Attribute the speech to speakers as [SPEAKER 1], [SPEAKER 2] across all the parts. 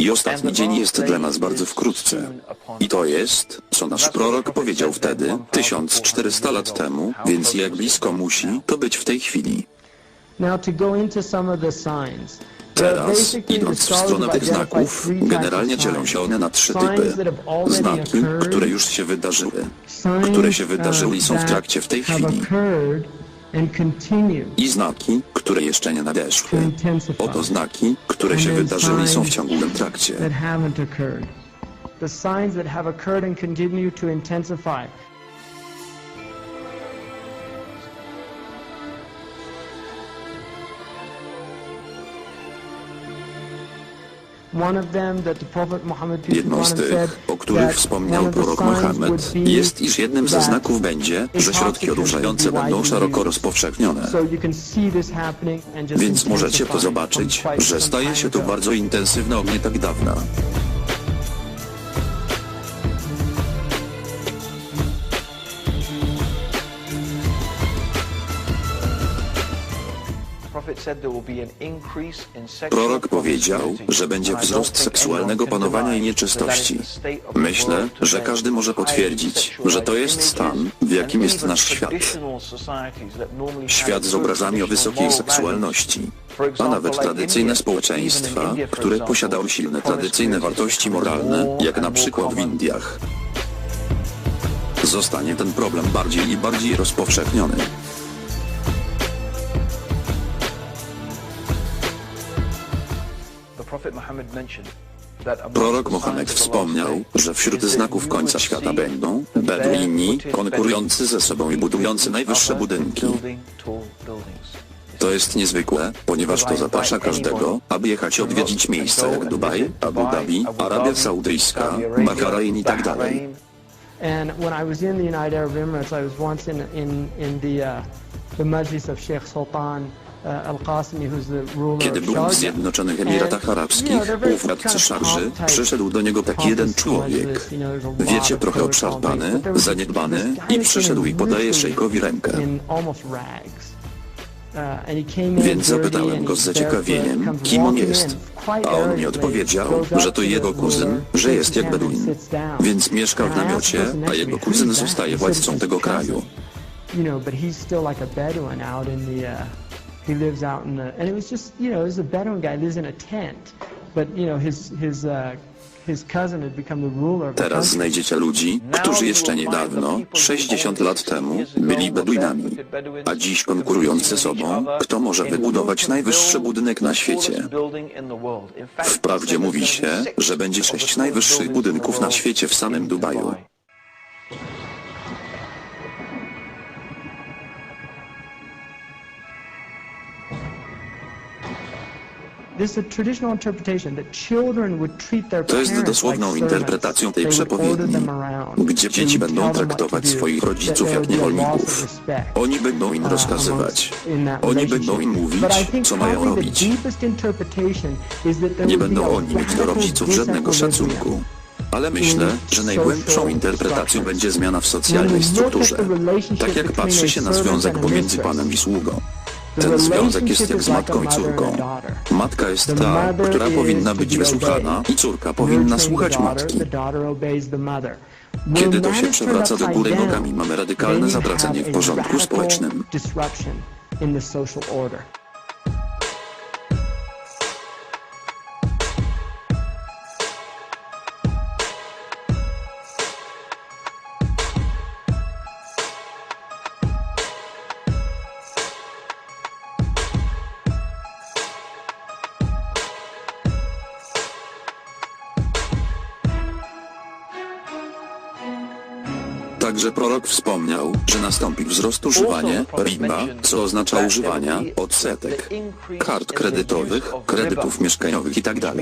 [SPEAKER 1] I ostatni dzień jest dla nas bardzo wkrótce. I to jest, co nasz prorok powiedział wtedy, 1400 lat temu, więc jak blisko musi to być w tej chwili. Teraz, idąc w stronę tych znaków, generalnie dzielą się one na trzy typy. Znaki, które już się wydarzyły, które się wydarzyły i są w trakcie w tej chwili. I znaki, które jeszcze nie nadeszły. Oto znaki, które się wydarzyły i są w ciągłym trakcie. Jedną z tych, o których wspomniał prorok Mohammed, jest, iż jednym ze znaków będzie, że środki odurzające będą szeroko rozpowszechnione. Więc możecie to zobaczyć, że staje się to bardzo intensywne od nie tak dawna.
[SPEAKER 2] Prorok powiedział, że będzie wzrost seksualnego panowania i nieczystości.
[SPEAKER 1] Myślę, że każdy może potwierdzić, że to jest stan, w jakim jest nasz świat. Świat z obrazami o wysokiej seksualności, a nawet tradycyjne społeczeństwa, które posiadały silne tradycyjne wartości moralne, jak na przykład w Indiach. Zostanie ten problem bardziej i bardziej rozpowszechniony. Prorok Mohamed wspomniał, że wśród znaków końca świata będą Beduini konkurujący ze sobą i budujący najwyższe budynki. To jest niezwykłe, ponieważ to zaprasza każdego, aby jechać i odwiedzić miejsca jak Dubaj, Abu Dhabi, Arabia Saudyjska, Bahrain i tak dalej.
[SPEAKER 3] And when I was in the United Arab Emirates, I was once in in in the uh, the majlis of Sheikh Sultan
[SPEAKER 1] Kiedy byłem w. Zjednoczonych Emiratach Arabskich, u władcy szarży, przyszedł do niego taki jeden człowiek. Wiecie, trochę obszarpany, zaniedbany i przyszedł i podaje szejkowi rękę.
[SPEAKER 3] Uh,
[SPEAKER 1] Więc zapytałem go z zaciekawieniem, kim on jest. A on mi odpowiedział, że to jego kuzyn, że jest jak Beduin. Więc mieszka w namiocie, a jego kuzyn zostaje władcą tego kraju.
[SPEAKER 3] He lives out in the, and it was just, you know, he's a Bedouin guy lives in a tent, but you know, his his uh,
[SPEAKER 1] Teraz znajdziecie ludzi, którzy jeszcze niedawno, 60 lat temu, byli Beduinami, a dziś konkurując ze sobą, kto może wybudować najwyższy budynek na świecie. Wprawdzie mówi się, że będzie sześć najwyższych budynków na świecie w samym Dubaju. To jest dosłowną interpretacją tej przepowiedni, gdzie dzieci będą traktować swoich rodziców jak niewolników. Oni będą im
[SPEAKER 3] uh,
[SPEAKER 1] rozkazywać. Oni będą im mówić, co mają robić. Nie będą oni mieć do rodziców żadnego szacunku. Ale myślę, że najgłębszą interpretacją będzie zmiana w socjalnej strukturze. Tak jak patrzy się na związek pomiędzy panem i sługą. Ten związek jest jak z matką i córką. Matka jest ta, która powinna być wysłuchana i córka powinna słuchać matki. Kiedy to się przewraca do góry nogami, mamy radykalne zawracanie w porządku społecznym. Także prorok wspomniał, że nastąpi wzrost używania riba, co oznacza używania odsetek, kart kredytowych, kredytów mieszkaniowych itd.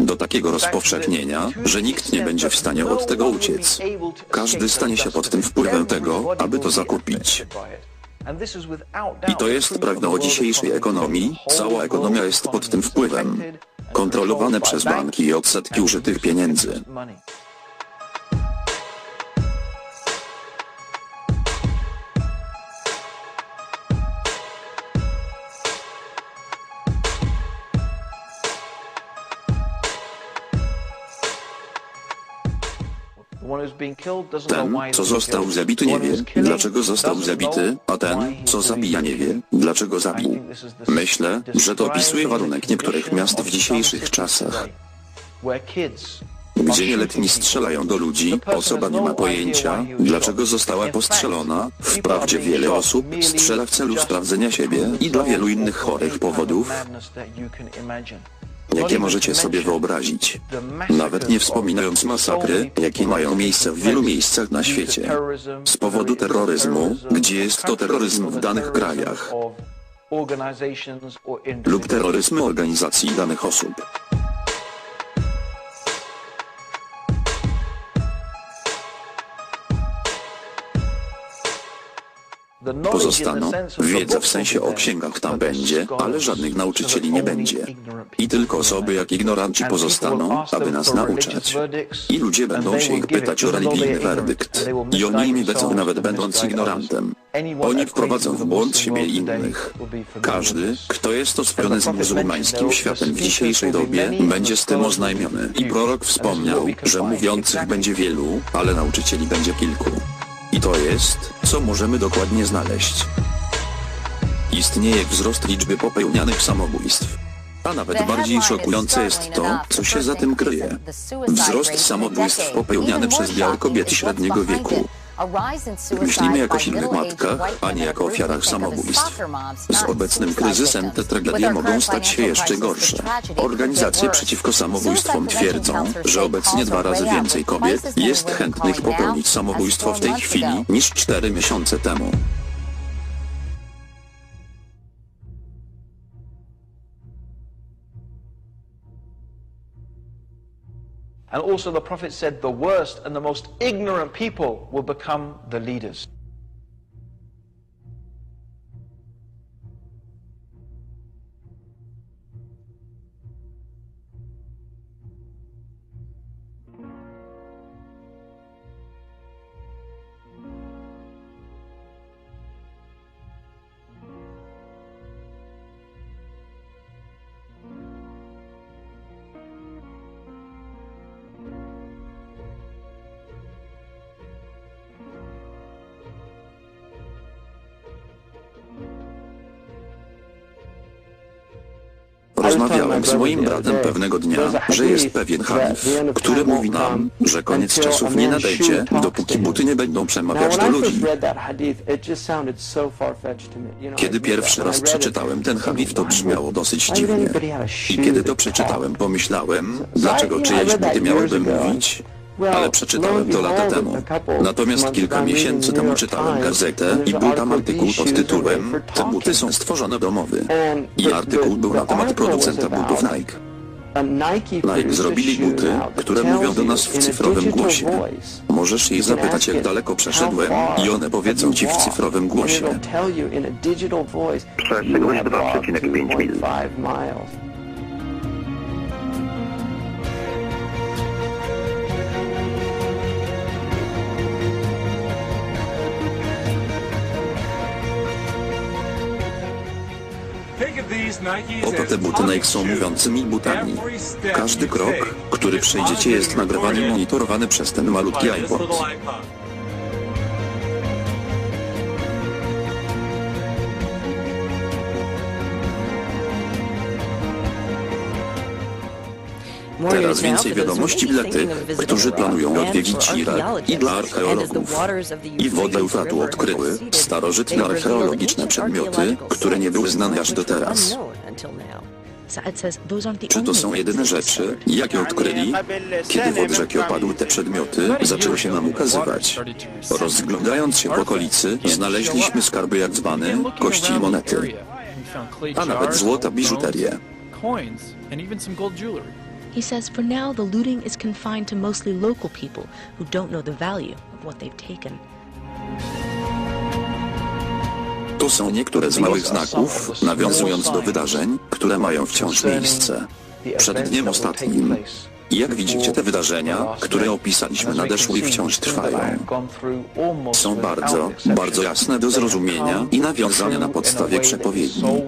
[SPEAKER 1] Do takiego rozpowszechnienia, że nikt nie będzie w stanie od tego uciec. Każdy stanie się pod tym wpływem tego, aby to zakupić. I to jest prawdą o dzisiejszej ekonomii. Cała ekonomia jest pod tym wpływem. Kontrolowane przez banki i odsetki użytych pieniędzy. Ten, co został zabity, nie wie, dlaczego został zabity, a ten, co zabija, nie wie, dlaczego zabił. Myślę, że to opisuje warunek niektórych miast w dzisiejszych czasach, gdzie nieletni strzelają do ludzi, osoba nie ma pojęcia, dlaczego została postrzelona. Wprawdzie wiele osób strzela w celu sprawdzenia siebie i dla wielu innych chorych powodów, jakie możecie sobie wyobrazić. Nawet nie wspominając masakry, jakie mają miejsce w wielu miejscach na świecie. Z powodu terroryzmu, gdzie jest to terroryzm w danych krajach lub terroryzmu organizacji danych osób. Pozostaną, wiedza w sensie o księgach tam będzie, ale żadnych nauczycieli nie będzie. I tylko osoby jak ignoranci pozostaną, aby nas nauczać. I ludzie będą się ich pytać o religijny werdykt. I oni im wiedzą nawet będąc ignorantem. Oni wprowadzą w błąd siebie i innych. Każdy, kto jest oswojony z muzułmańskim światem w dzisiejszej dobie, będzie z tym oznajmiony. I prorok wspomniał, że mówiących będzie wielu, ale nauczycieli będzie kilku. I to jest, co możemy dokładnie znaleźć. Istnieje wzrost liczby popełnianych samobójstw. A nawet bardziej szokujące jest to, co się za tym kryje. Wzrost samobójstw popełniany przez białe kobiety średniego wieku. Myślimy jako silnych matkach, a nie jako ofiarach samobójstw. Z obecnym kryzysem te tragedie mogą stać się jeszcze gorsze. Organizacje przeciwko samobójstwom twierdzą, że obecnie dwa razy więcej kobiet jest chętnych popełnić samobójstwo w tej chwili niż cztery miesiące temu.
[SPEAKER 4] And also the prophet said the worst and the most ignorant people will become the leaders.
[SPEAKER 1] Rozmawiałem z moim bratem pewnego dnia, że jest pewien halif, który mówi nam, że koniec czasów nie nadejdzie, dopóki buty nie będą przemawiać do ludzi. Kiedy pierwszy raz przeczytałem ten hadith, to brzmiało dosyć dziwnie. I kiedy to przeczytałem, pomyślałem, dlaczego czyjeś buty miałyby mówić? Ale przeczytałem to lata temu. Natomiast kilka miesięcy temu czytałem gazetę i był tam artykuł pod tytułem Te buty są stworzone domowy. I artykuł był na temat producenta butów Nike. Nike zrobili buty, które mówią do nas w cyfrowym głosie. Możesz jej zapytać, jak daleko przeszedłem i one powiedzą ci w cyfrowym głosie.
[SPEAKER 5] Przeszedłeś 2,5 mil.
[SPEAKER 1] Oto te buty są mówiącymi butami. Każdy krok, który przejdziecie jest nagrywany i monitorowany przez ten malutki iPod. Teraz więcej wiadomości dla tych, którzy planują odwiedzić Irak i dla archeologów. I wody Eufratu odkryły starożytne archeologiczne przedmioty, które nie były znane aż do teraz. Czy to są jedyne rzeczy, jakie odkryli? Kiedy wody rzeki opadły te przedmioty, zaczęły się nam ukazywać. Rozglądając się po okolicy, znaleźliśmy skarby jak dzbany, kości i monety, a nawet złota biżuterię.
[SPEAKER 6] He says for now the looting is confined to mostly local people who don't know the value of what they've taken.
[SPEAKER 1] Są niektóre z małych znaków, nawiązując do wydarzeń, które mają wciąż miejsce. Przed dniem ostatnim. Jak widzicie, te wydarzenia, które opisaliśmy, nadeszły i wciąż trwają. Są bardzo, bardzo jasne do zrozumienia i nawiązania na podstawie przepowiedni.